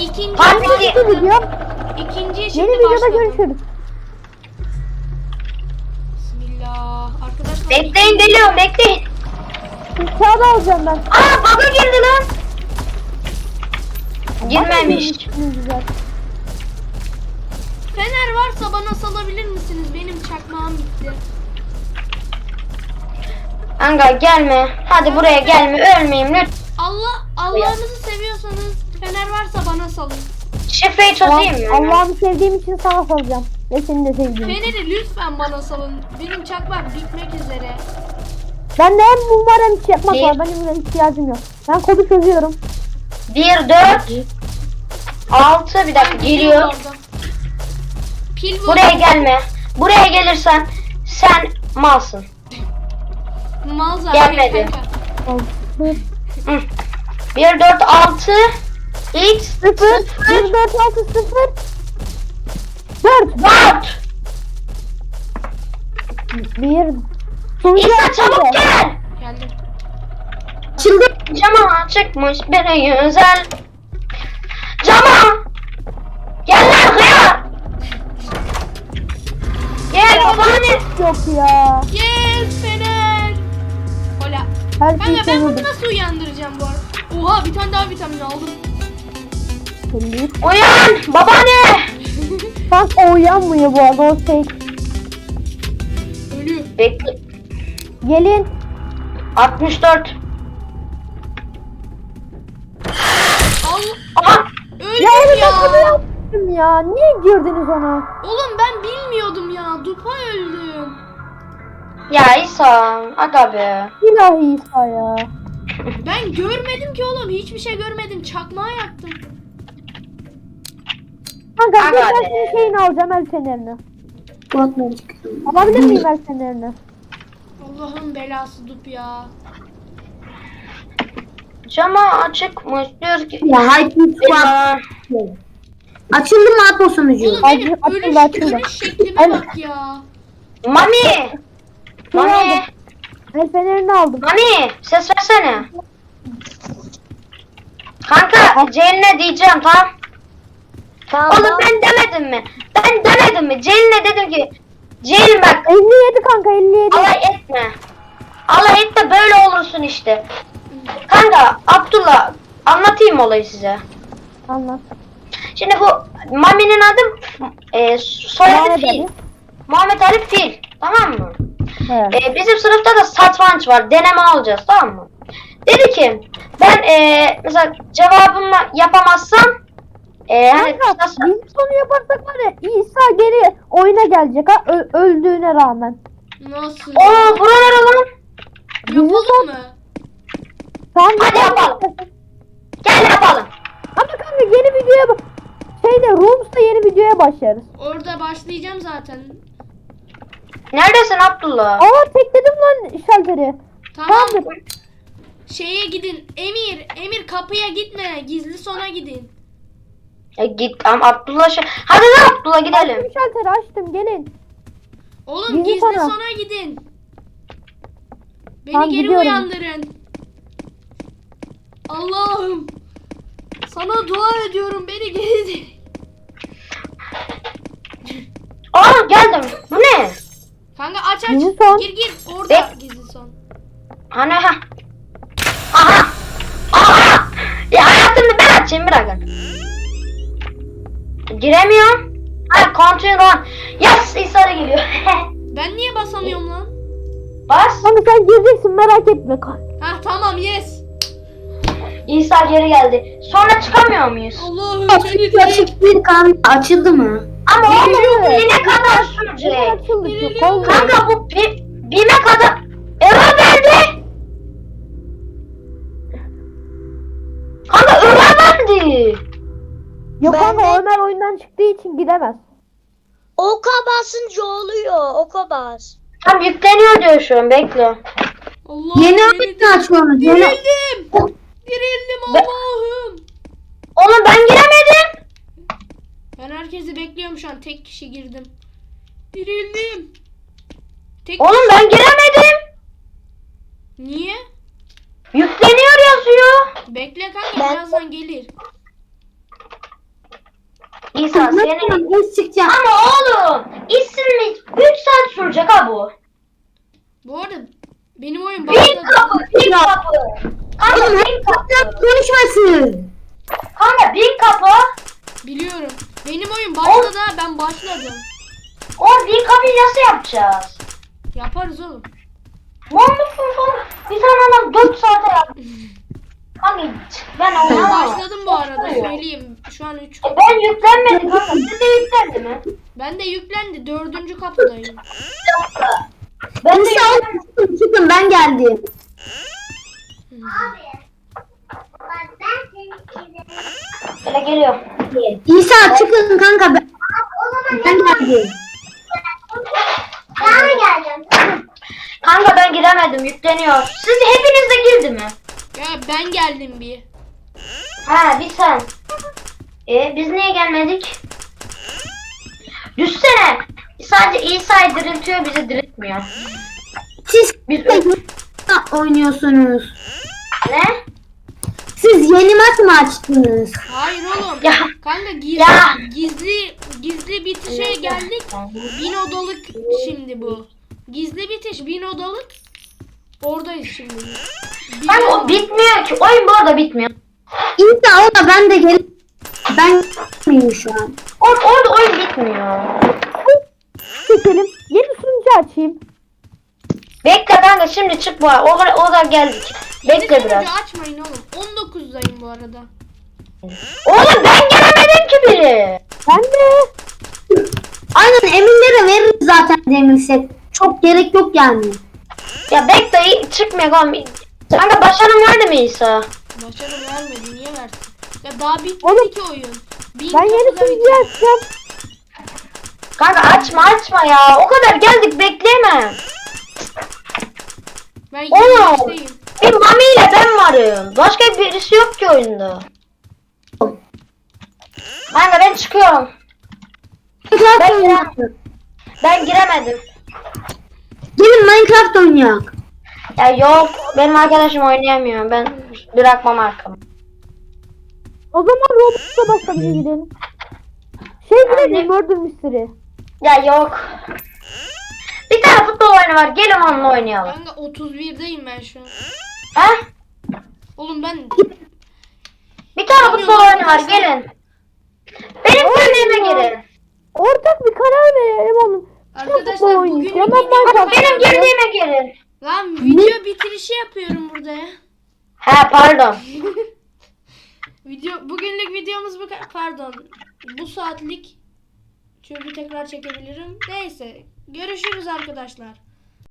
ikinci Part iki. başladı. Bu video. İkinciye Yeni şimdi videoda başladı. görüşürüz. Bismillah. Arkadaşlar Bekleyin geliyorum bekleyin. Kağıt alacağım ben. Aa baba girdi lan. Girmemiş. Fener varsa bana salabilir misiniz? Benim çakmağım bitti. Anga gelme. Hadi buraya gelme. Ölmeyeyim lütfen. Allah Allah'ınızı seviyorsanız Fener varsa bana salın. Şifreyi çözeyim mi? Allah'ımı sevdiğim için sana salacağım. Ve seni de sevdiğim için. Fener'i lütfen bana salın. Benim çakmak bitmek üzere. Ben de hem mum var hem çakmak Bir. var. Benim buna ihtiyacım yok. Ben kodu çözüyorum. 1, 4, 6 bir dakika geliyor. Pil bu. Buraya gelme. Buraya gelirsen sen malsın. Mal zaten Gelmedi. kanka. Hı. 1, 4, 6 X 0 1 4 6 0 4 4 1 Sonucu İsa çabuk gel. Geldim. Şimdi cama çıkmış bir güzel. Cama. Gel lan hıyar. Gel babaanne. Yok ya. Yes Fener. Hola. Her Kanka ben bunu nasıl uyandıracağım bu arada? Oha bir tane daha vitamin aldım. Uyan babaanne. Kanka o uyanmıyor bu arada o şey. Ölüyor. Bekle. Gelin. 64. Al. Aha. Öldüm Ya onu ya. yaptım ya? Niye girdiniz ona? Oğlum ben bilmiyordum ya. Dupa öldüm. Ya İsa. Aga be. İlahi İsa ya. Ben görmedim ki oğlum. Hiçbir şey görmedim. Çakmağı yaktım. Kanka Aga ben be. senin şeyini alacağım el fenerini. Alabilir miyim el fenerini? Allah'ın belası dup ya. Cama açıkmış diyor ki. Ya hype Ya. Açıldı mı Apo sonucu? Oğlum Acı- benim atın ölüş, ölüş şeklime bak ya. Mami. Mami. aldım. El fenerini aldım. Mami. Ses versene. Kanka Ceylin'e diyeceğim tamam. Tamam. Oğlum ben demedim mi? Ben demedim mi? Ceylin'e dedim ki Ceylin bak 57 kanka 57. alay etme. Alay etme böyle olursun işte. Kanka Abdullah anlatayım olayı size. Anlat. Şimdi bu Mami'nin adı e, soyadı Fil. Ali. Muhammed Ali Fil. Tamam mı? He. E, bizim sınıfta da satranç var. Deneme alacağız tamam mı? Dedi ki ben e, mesela cevabımı yapamazsam e, hani Kanka nasıl, biz sonu yaparsak var ya İsa geri oyuna gelecek ha ö- öldüğüne rağmen. Nasıl? Oo buralara lan. Yapalım mı? Tamam Hadi yapalım. Gel yapalım. Ama kanka yeni videoya bak. Şeyde Rooms'ta yeni videoya başlarız. Orada başlayacağım zaten. Neredesin Abdullah? Aa tekledim lan şalteri. Tamam. Tamamdır. Şeye gidin. Emir, Emir kapıya gitme. Gizli sona gidin. E, git ama Abdullah şey. Hadi lan Abdullah gidelim. Açtım şalteri açtım gelin. Oğlum Gizli gizli sona. sona gidin. Beni Tamam, geri gidiyorum. uyandırın. Allah'ım. Sana dua ediyorum. Beni geri Aa geldim. Bu ne? Kanka aç aç. Gizli son. Gir gir. Orada gizli son. Hani ha. Aha. Aha. Ya hayatımda ben açayım dakika. Giremiyorum. Ha continue on. Yes İsa'ya geliyor. Ben niye basamıyorum lan? Bas. Kanka sen gireceksin merak etme. Ha tamam yes. İsa geri geldi. Sonra çıkamıyor muyuz? Allah'ım beni de. Açık bir kan açıldı mı? Ama bu Geliyor. bine kadar Ne sürecek. olmuyor. Kanka bu bi, bime kadar. Yok Ben kanka de- Ömer oyundan çıktığı için gidemez. Oka basınca oluyor. Oka bas. Tam yükleniyor diyor şu an bekle. Allah'ım Yeni de. açıyoruz. Yeni... Dirildim. Dirildim Ben- Allah'ım. Oğlum ben giremedim. Ben herkesi bekliyorum şu an. Tek kişi girdim. Dirildim. Tek Oğlum ben giremedim. Niye? Yükleniyor yazıyor. Bekle kanka Ben- birazdan gelir. İsa senin... Ama oğlum isim mi? 3 saat sürecek ha bu. Bu arada benim oyun Bin başladı. kapı, bin kapı. Kanka Oğlum bin hep kapı. konuşmasın. Kanka bin kapı. Biliyorum. Benim oyun başladı ha ben başladım. O bin kapıyı nasıl yapacağız? Yaparız oğlum. Mısın falan? Bir tane adam 4 saate yaptı. Kanka ben başladım bu arada söyleyeyim. Şu an 3 E ben yüklenmedim kanka. Siz de yüklendi mi? Ben de yüklendi. Dördüncü kapıdayım. Ben de yüklenmedim. çıkın ben geldim. Böyle geliyor. İsa çıkın kanka ben, ben geldim. Ben geldim. Kanka ben giremedim yükleniyor. Siz hepiniz de girdi mi? Ya ben geldim bir. Ha bir sen. E biz niye gelmedik? Düşsene. Sadece İsa'yı diriltiyor bizi diriltmiyor. Siz Biz oynuyorsunuz. ne? Siz yeni maç mı açtınız? Hayır oğlum. Ya. Kanka gizli Ya. gizli gizli bitişe geldik. Bin odalık şimdi bu. Gizli bitiş bin odalık. Oradayız şimdi. Kanka o bitmiyor ki. Oyun bu arada bitmiyor. İsa o da ben de gel. Ben gelmeyeyim şu an. Oğlum orada oyun bitmiyor. Çekelim. Yeni sunucu açayım. Bekle kanka şimdi çık bu. O, o da geldik. Yeni Bekle sunucu biraz. açmayın oğlum. 19'dayım bu arada. Oğlum ben gelemedim ki bile. Ben de. Aynen emirlere veririz zaten demirsek. Çok gerek yok yani. Ya bekle çıkmıyor oğlum. Kanka başarım verdi mi İsa? Başarı vermedi. Niye versin? Ya daha bitmedi Oğlum, ki oyun. Bin Ben yeni bitti. açacağım. Kanka açma açma ya. O kadar geldik bekleyemem. Ben Oğlum. 23'teyim. Bir Mami ile ben varım. Başka birisi yok ki oyunda. Kanka ben çıkıyorum. Ben- oynayalım. Ben giremedim. Gelin Minecraft oynayalım. Ya yok benim arkadaşım oynayamıyor. Ben bırakmam arkamı. O zaman Roblox'a başka bir şey gidelim. Şey gidelim Murder Mystery. Ya yok. Bir tane futbol oyunu var. Gelin onunla oynayalım. Kanka 31'deyim ben şu an. He? Oğlum ben Bir tane futbol oyunu var. Gelin. Benim girdiğime girin. Ortak bir karar verelim oğlum. Arkadaşlar, bugün Benim girdiğime girin. Lan video bitirişi yapıyorum burada ya. He pardon. Video bugünlük videomuz bu kadar. Pardon. Bu saatlik çünkü tekrar çekebilirim. Neyse. Görüşürüz arkadaşlar.